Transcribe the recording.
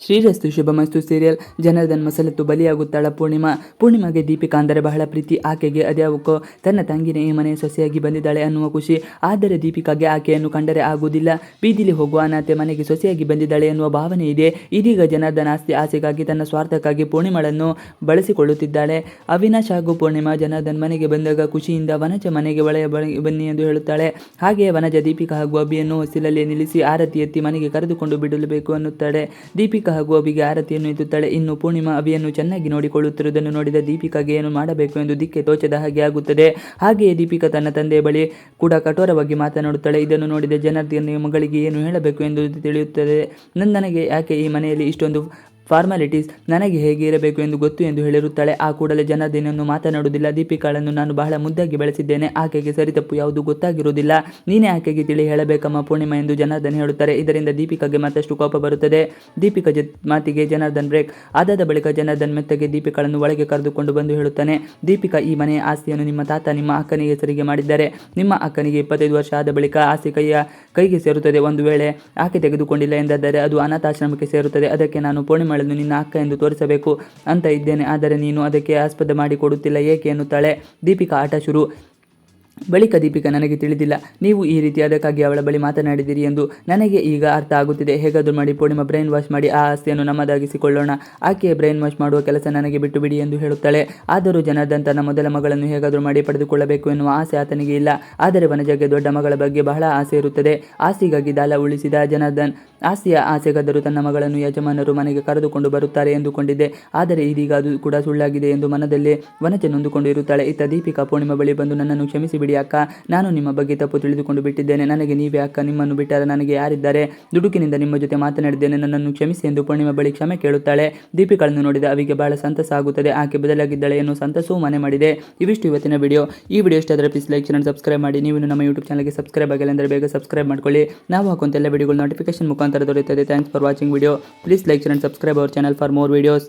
ಶ್ರೀರಸ್ತು Shubhamastu serial. Janardhan ಮಸಲತ್ತು ಬಲಿಯಾಗುತ್ತಾಳ ಪೂರ್ಣಿಮಾ. ಪೂರ್ಣಿಮಾಗೆ ದೀಪಿಕಾ ಅಂದರೆ ಬಹಳ ಪ್ರೀತಿ. ಆಕೆಗೆ ಅದ್ಯಾವಕ್ಕೋ ತನ್ನ ತಂಗಿನೇ ಈ ಮನೆಯ ಸೊಸೆಯಾಗಿ ಬಂದಿದ್ದಾಳೆ ಅನ್ನುವ ಖುಷಿ. ಆದರೆ ದೀಪಿಕಾಗೆ ಆಕೆಯನ್ನು ಕಂಡರೆ ಆಗುವುದಿಲ್ಲ. ಬೀದಿಲಿ ಹೋಗುವ ಅನಾಥೆ ಮನೆಗೆ ಸೊಸೆಯಾಗಿ ಬಂದಿದ್ದಾಳೆ ಎನ್ನುವ ಭಾವನೆ ಇದೆ. ಇದೀಗ ಜನಾರ್ದನ್ ಆಸ್ತಿ ಆಸೆಗಾಗಿ ತನ್ನ ಸ್ವಾರ್ಥಕ್ಕಾಗಿ ಪೂರ್ಣಿಮಳನ್ನು ಬಳಸಿಕೊಳ್ಳುತ್ತಿದ್ದಾಳೆ. ಅವಿನಾಶ್ ಹಾಗೂ ಪೂರ್ಣಿಮಾ ಜನಾರ್ದನ್ ಮನೆಗೆ ಬಂದಾಗ ಖುಷಿಯಿಂದ ವನಜ ಮನೆಗೆ ಒಳೆಯ ಬನ್ನಿ ಎಂದು ಹೇಳುತ್ತಾಳೆ. ಹಾಗೆಯೇ ವನಜ, ದೀಪಿಕಾ ಹಾಗೂ ಅಭಿಯನ್ನು ಹೊಸಿಲಲ್ಲಿ ನಿಲ್ಲಿಸಿ ಆರತಿ ಎತ್ತಿ ಮನೆಗೆ ಕರೆದುಕೊಂಡು ಬಿಡಬೇಕು ಅನ್ನುತ್ತಾಳೆ. ದೀಪಿಕಾ ಹಾಗೂ ಅಭಿಗೆ ಆರತಿಯನ್ನು ಎತ್ತುತ್ತಾಳೆ. ಇನ್ನು ಪೂರ್ಣಿಮಾ ಅಭಿಯನ್ನು ಚೆನ್ನಾಗಿ ನೋಡಿಕೊಳ್ಳುತ್ತಿರುವುದನ್ನು ನೋಡಿದ ದೀಪಿಕಾಗೆ ಏನು ಮಾಡಬೇಕು ಎಂದು ದಿಕ್ಕೆ ತೋಚದ ಹಾಗೆ ಆಗುತ್ತದೆ. ಹಾಗೆಯೇ ದೀಪಿಕಾ ತನ್ನ ತಂದೆಯ ಬಳಿ ಕೂಡ ಕಠೋರವಾಗಿ ಮಾತನಾಡುತ್ತಾಳೆ. ಇದನ್ನು ನೋಡಿದ ಜನಾರ್ದನ್ ಮಗಳಿಗೆ ಏನು ಹೇಳಬೇಕು ಎಂದು ತಿಳಿಯುತ್ತದೆ. ನಂದನಿಗೆ ಯಾಕೆ ಈ ಮನೆಯಲ್ಲಿ ಇಷ್ಟೊಂದು ಫಾರ್ಮಾಲಿಟೀಸ್ ನನಗೆ ಹೇಗೆ ಇರಬೇಕು ಎಂದು ಗೊತ್ತು ಎಂದು ಹೇಳಿರುತ್ತಾಳೆ. ಆ ಕೂಡಲೇ ಜನಾರ್ದನನ್ನು ಮಾತನಾಡುವುದಿಲ್ಲ. ದೀಪಿಕಾಳನ್ನು ನಾನು ಬಹಳ ಮುದ್ದಾಗಿ ಬೆಳೆಸಿದ್ದೇನೆ. ಆಕೆಗೆ ಸರಿತಪ್ಪು ಯಾವುದು ಗೊತ್ತಾಗಿರುವುದಿಲ್ಲ. ನೀನೇ ಆಕೆಗೆ ತಿಳಿ ಹೇಳಬೇಕಮ್ಮ ಪೂರ್ಣಿಮಾ ಎಂದು ಜನಾರ್ದನ್ ಹೇಳುತ್ತಾರೆ. ಇದರಿಂದ ದೀಪಿಕಾಗೆ ಮತ್ತಷ್ಟು ಕೋಪ ಬರುತ್ತದೆ. ದೀಪಿಕಾ ಮಾತಿಗೆ ಜನಾರ್ದನ್ ಬ್ರೇಕ್. ಆದಾದ ಬಳಿಕ ಜನಾರ್ದನ್ ಮೆತ್ತಗೆ ದೀಪಿಕಾಳನ್ನು ಒಳಗೆ ಕರೆದುಕೊಂಡು ಬಂದು ಹೇಳುತ್ತಾನೆ. ದೀಪಿಕಾ ಈ ಮನೆಯ ಆಸ್ತಿಯನ್ನು ನಿಮ್ಮ ತಾತ, ನಿಮ್ಮ ಅಕ್ಕನಿಗೆ ಸರಿಗೆ ಮಾಡಿದ್ದಾರೆ. ನಿಮ್ಮ ಅಕ್ಕನಿಗೆ ಇಪ್ಪತ್ತೈದು ವರ್ಷ ಆದ ಬಳಿಕ ಆಸ್ತಿ ಕೈಯ ಕೈಗೆ ಸೇರುತ್ತದೆ. ಒಂದು ವೇಳೆ ಆಕೆ ತೆಗೆದುಕೊಂಡಿಲ್ಲ ಎಂದಾದರೆ ಅದು ಅನಾಥಾಶ್ರಮಕ್ಕೆ ಸೇರುತ್ತದೆ. ಅದಕ್ಕೆ ನಾನು ಪೂರ್ಣಿಮಾಳನ್ನು ನಿನ್ನ ಅಕ್ಕ ಎಂದು ತೋರಿಸಬೇಕು ಅಂತ ಇದ್ದೇನೆ, ಆದರೆ ನೀನು ಅದಕ್ಕೆ ಆಸ್ಪದ ಮಾಡಿಕೊಡುತ್ತಿಲ್ಲ, ಏಕೆ ಎನ್ನುತ್ತಾಳೆ. ದೀಪಿಕಾ ಆಟ ಶುರು ಬಳಿಕ ದೀಪಿಕಾ, ನನಗೆ ತಿಳಿದಿಲ್ಲ. ನೀವು ಈ ರೀತಿ ಅದಕ್ಕಾಗಿ ಅವಳ ಬಳಿ ಮಾತನಾಡಿದಿರಿ ಎಂದು ನನಗೆ ಈಗ ಅರ್ಥ ಆಗುತ್ತಿದೆ. ಹೇಗಾದರೂ ಮಾಡಿ, ಪೂರ್ಣಿಮಾ ಬ್ರೈನ್ ವಾಶ್ ಮಾಡಿ, ಆ ಆಸ್ತಿಯನ್ನು ನಮ್ಮದಾಗಿಸಿಕೊಳ್ಳೋಣ. ಆಕೆಯ ಬ್ರೈನ್ ವಾಶ್ ಮಾಡುವ ಕೆಲಸ ನನಗೆ ಬಿಟ್ಟು ಬಿಡಿ ಎಂದು ಹೇಳುತ್ತಾಳೆ. ಆದರೂ ಜನಾರ್ದನ್ ತನ್ನ ಮೊದಲ ಮಗಳನ್ನು ಹೇಗಾದರೂ ಮಾಡಿ ಪಡೆದುಕೊಳ್ಳಬೇಕು ಎನ್ನುವ ಆಸೆ ಆತನಿಗೆ ಇಲ್ಲ. ಆದರೆ ವನಜಗೆ ದೊಡ್ಡ ಮಗಳ ಬಗ್ಗೆ ಬಹಳ ಆಸೆ ಇರುತ್ತದೆ. ಆಸೆಗಾಗಿ ದಾಲ ಉಳಿಸಿದ ಜನಾರ್ದನ್ ಆಸೆಯ ಆಸೆಗಾದರೂ ತನ್ನ ಮಗಳನ್ನು ಯಜಮಾನರು ಮನೆಗೆ ಕರೆದುಕೊಂಡು ಬರುತ್ತಾರೆ ಎಂದುಕೊಂಡಿದ್ದೆ. ಆದರೆ ಇದೀಗ ಅದು ಕೂಡ ಸುಳ್ಳಾಗಿದೆ ಎಂದು ಮನದಲ್ಲೇ ವನಜ ನೊಂದುಕೊಂಡು ಇತ್ತ ದೀಪಿಕಾ, ಪೂರ್ಣಿಮಾ ಬಳಿ ಬಂದು ನನ್ನನ್ನು ಕ್ಷಮಿಸಿ ಬಿಡಿ ಅಕ್ಕ. ನಾನು ನಿಮ್ಮ ಬಗ್ಗೆ ತಪ್ಪು ತಿಳಿದುಕೊಂಡು ಬಿಟ್ಟಿದ್ದೇನೆ. ನನಗೆ ನೀವೇ ಅಕ್ಕ. ನಿಮ್ಮನ್ನು ಬಿಟ್ಟರೆ ನನಗೆ ಯಾರಿದ್ದಾರೆ? ದುಡುಕಿನಿಂದ ನಿಮ್ಮ ಜೊತೆ ಮಾತನಾಡಿದ್ದೇನೆ. ನನ್ನನ್ನು ಕ್ಷಮಿಸಿ ಎಂದು ಪೂರ್ಣಿಮಾ ಬಳಿ ಕ್ಷಮೆ ಕೇಳುತ್ತಾಳೆ. ದೀಪಿಗಳನ್ನು ನೋಡಿದ ಅವಿಗೆ ಬಹಳ ಸಂತಸ ಆಗುತ್ತದೆ. ಆಕೆ ಬದಲಾಗಿದ್ದಾಳೆ ಎನ್ನುವ ಸಂತಸವೂ ಮನೆ ಮಾಡಿದೆ. ಇವಿಷ್ಟು ಇವತ್ತಿನ ವಿಡಿಯೋ. ಈ ವಿಡಿಯೋ ಇಷ್ಟ ಆದರೆ ಪ್ಲೀಸ್ ಲೈಕ್ ಚಾನಲ್ ಸಬ್ಸ್ಕ್ರೈಬ್ ಮಾಡಿ. ನೀವು ನಮ್ಮ ಯೂಟ್ಯೂಬ್ ಚಾನಲ್ಗೆ ಸಬ್ಸ್ಕ್ರೈಬ್ ಆಗಿಲ್ಲ ಅಂದರೆ ಬೇಗ ಸಬ್ಸ್ಕ್ರೈಬ್ ಮಾಡ್ಕೊಳ್ಳಿ. ನಾವು ಹಾಕುವಂತೆಲ್ಲ ವಿಡಿಯೋಗಳು ನೋಟಿಫಿಕೇಶನ್ ಮುಖಾಂತರ ದೊರೆಯುತ್ತದೆ. Thanks for watching video please like channel subscribe our channel for more videos